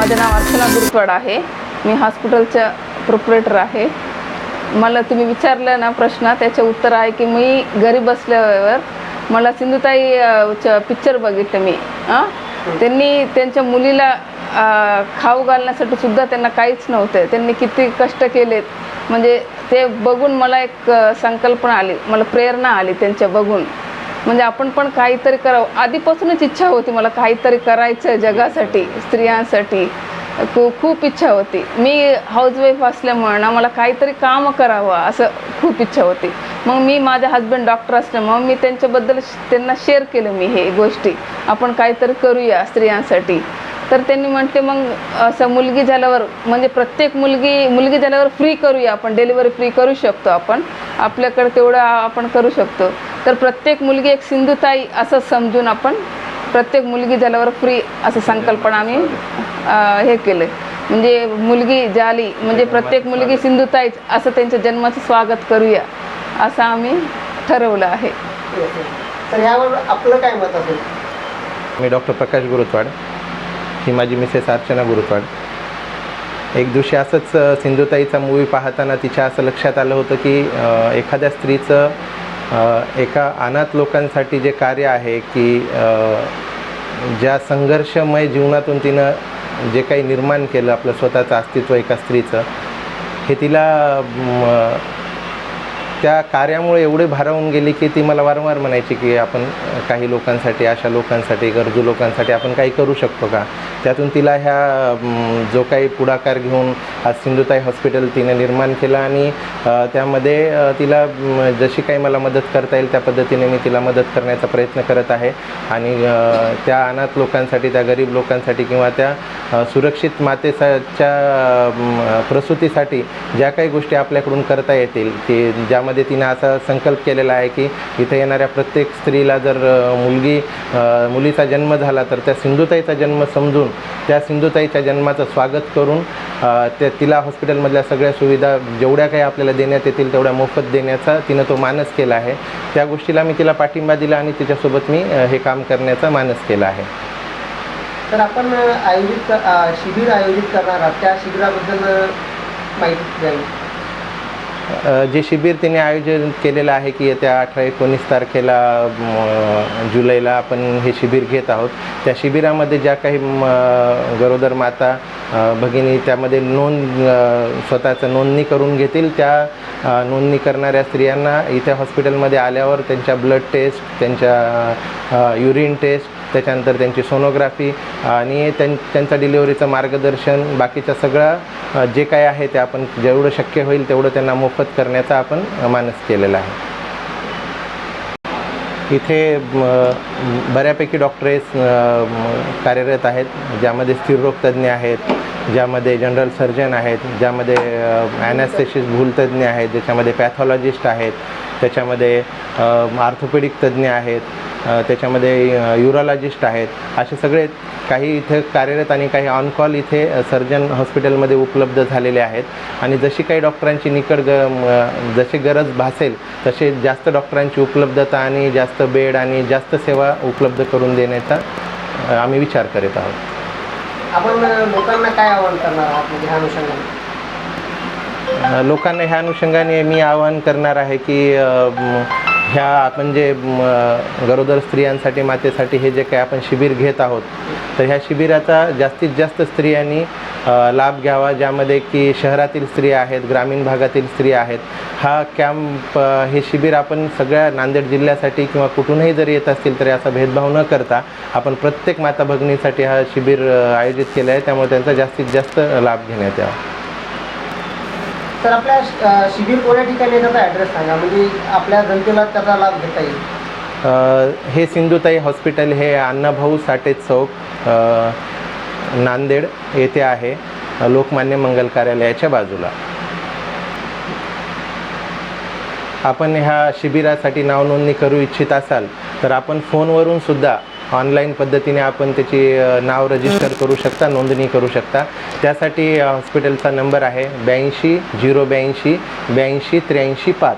माझं नाव अर्चना गुरुत्वाड आहे. मी हॉस्पिटलच्या प्रोपरेटर आहे. मला तुम्ही विचारलं ना प्रश्न त्याचे उत्तर आहे की मी घरी बसल्यावर मला सिंधुताई च पिक्चर बघितलं मी. हां त्यांनी त्यांच्या मुलीला खाऊ घालण्यासाठी सुद्धा त्यांना काहीच नव्हतं. त्यांनी किती कष्ट केलेत. म्हणजे ते बघून मला एक संकल्पना आली मला प्रेरणा आली त्यांच्या बघून. म्हणजे आपण पण काहीतरी करावं. आधीपासूनच इच्छा होती मला काहीतरी करायचं जगासाठी स्त्रियांसाठी. खूप खूप इच्छा होती. मी हाऊसवाईफ असल्यामुळे ना मला काहीतरी काम करावं असं खूप इच्छा होती. मग मी माझे हस्बंड डॉक्टर असल्यामुळं मी त्यांच्याबद्दल त्यांना शेअर केलं मी हे गोष्टी. आपण काहीतरी करूया स्त्रियांसाठी. तर त्यांनी म्हणते मग असं मुलगी झाल्यावर म्हणजे प्रत्येक मुलगी मुलगी झाल्यावर फ्री करूया आपण डिलिव्हरी फ्री करू शकतो आपण. आपल्याकडे तेवढं आपण करू शकतो. तर प्रत्येक मुलगी एक सिंधुताई असं समजून आपण प्रत्येक मुलगी झाल्यावर फ्री असं संकल्पना आम्ही हे केलं म्हणजे मुलगी झाली म्हणजे प्रत्येक मुलगी सिंधुताईच असं त्यांच्या जन्माचं स्वागत करूया असं आम्ही ठरवलं आहे. तर यावर आपलं काय मत असेल? मी डॉक्टर प्रकाश गुरुत्वाड ही माझी मिसेस अर्चना गुरुत्वाड. एक दिवशी असंच सिंधुताईचा मूवी पाहताना तिच्या असं लक्षात आलं होतं की एखाद्या स्त्रीचं एका अनाथ लोकांसाठी जे कार्य आहे की ज्या संघर्षमय जीवनातून तिनं जे काही निर्माण केलं आपलं स्वतःचं अस्तित्व एका स्त्रीचं हे तिला त्या कार्यामुळे एवढे भारावून गेले की ती मला वारंवार म्हणायची की आपण काही लोकांसाठी अशा लोकांसाठी गरजू लोकांसाठी आपण काही करू शकतो का? त्यातून तिला ह्या जो काही पुढाकार घेऊन आज सिंधुताई हॉस्पिटल तिने निर्माण केलं आणि त्यामध्ये तिला जशी काही मला मदत करता येईल त्या पद्धतीने मी तिला मदत करण्याचा प्रयत्न करत आहे. आणि त्या अनाथ लोकांसाठी त्या गरीब लोकांसाठी किंवा त्या सुरक्षित मातेसाच्या प्रसूतीसाठी ज्या काही गोष्टी आपल्याकडून करता येतील की ज्यामध्ये तिनं असा संकल्प केलेला आहे की इथे येणाऱ्या प्रत्येक स्त्रीला जर मुलगी मुलीचा जन्म झाला तर त्या सिंधुताईचा जन्म समजून त्या सिंधुताईच्या जन्माचं स्वागत करून त्या तिला हॉस्पिटलमधल्या सगळ्या सुविधा जेवढ्या काही आपल्याला देण्यात येतील तेवढ्या मोफत देण्याचा तिनं तो मानस केला आहे. त्या गोष्टीला मी तिला पाठिंबा दिला आणि तिच्यासोबत मी हे काम करण्याचा मानस केला आहे. तर आपण आयोजित शिबिर आयोजित करणार आहात. त्या शिबिराबद्दल माहिती द्यावी. जे शिबिर तिने आयोजन केलेलं आहे की येत्या अठरा एकोणीस तारखेला जुलैला आपण हे शिबिर घेत आहोत. त्या शिबिरामध्ये ज्या काही गरोदर माता भगिनी त्यामध्ये नोंद स्वतःचं नोंदणी करून घेतील. त्या नोंदणी करणाऱ्या स्त्रियांना इथे हॉस्पिटलमध्ये आल्यावर त्यांच्या ब्लड टेस्ट त्यांच्या युरिन टेस्ट त्याच्यानंतर त्यांची सोनोग्राफी आणि त्यां त्यांचा डिलिव्हरीचं मार्गदर्शन बाकीच्या सगळं जे काय आहे ते आपण जेवढं शक्य होईल तेवढं त्यांना मोफत करण्याचा आपण मानस केलेला आहे. इथे बऱ्यापैकी डॉक्टरेस कार्यरत आहेत ज्यामध्ये स्त्रीरोग तज्ज्ञ आहेत ज्यामध्ये जनरल सर्जन आहेत ज्यामध्ये ॲनॅस्थेशिस भूलतज्ज्ञ आहेत ज्याच्यामध्ये पॅथॉलॉजिस्ट आहेत त्याच्यामध्ये आर्थोपेडिक तज्ज्ञ आहेत त्याच्यामध्ये युरॉलॉजिस्ट आहेत असे सगळे काही इथे कार्यरत आणि काही ऑन कॉल इथे सर्जन हॉस्पिटलमध्ये उपलब्ध झालेले आहेत. आणि जशी काही डॉक्टरांची निकड ग जशी गरज भासेल तसे जास्त डॉक्टरांची उपलब्धता आणि जास्त बेड आणि जास्त सेवा उपलब्ध करून देण्याचा आम्ही विचार करीत आहोत. आपण लोकांना काय आवाहन करणार आहात? म्हणजे ह्या अनुषंगाने. लोकांना ह्या अनुषंगाने मी आवाहन करणार आहे की ह्या आपण जे म्हणजे, गरोदर स्त्रियांसाठी मातेसाठी हे जे काही आपण शिबिर घेत आहोत तर ह्या शिबिराचा जास्तीत जास्त स्त्रियांनी लाभ घ्यावा ज्यामध्ये की शहरातील स्त्रिया आहेत ग्रामीण भागातील स्त्रिया आहेत. हा कॅम्प हे शिबिर आपण सगळ्या नांदेड जिल्ह्यासाठी किंवा कुठूनही जरी येत असतील तरी असा भेदभाव न करता आपण प्रत्येक माता भगिनीसाठी हा शिबिर आयोजित केलं आहे. त्यामुळे त्यांचा जास्तीत जास्त लाभ घेण्यात यावा. तर आपल्या शिबिर कोण्या ठिकाणी त्याचा ॲड्रेस सांगा? म्हणजे आपल्या जनतेला त्याचा लाभ घेता येईल. हे सिंधुताई हॉस्पिटल हे अण्णाभाऊ साठे चौक नांदेड येथे आहे लोकमान्य मंगल कार्यालयाच्या बाजूला. आपण ह्या शिबिरासाठी नावनोंदणी करू इच्छित असाल तर आपण फोनवरून सुद्धा ऑनलाईन पद्धतीने आपण त्याची नाव रजिस्टर करू शकता नोंदणी करू शकता. त्यासाठी हॉस्पिटलचा नंबर आहे ब्याऐंशी झिरो ब्याऐंशी ब्याऐंशी त्र्याऐंशी पाच.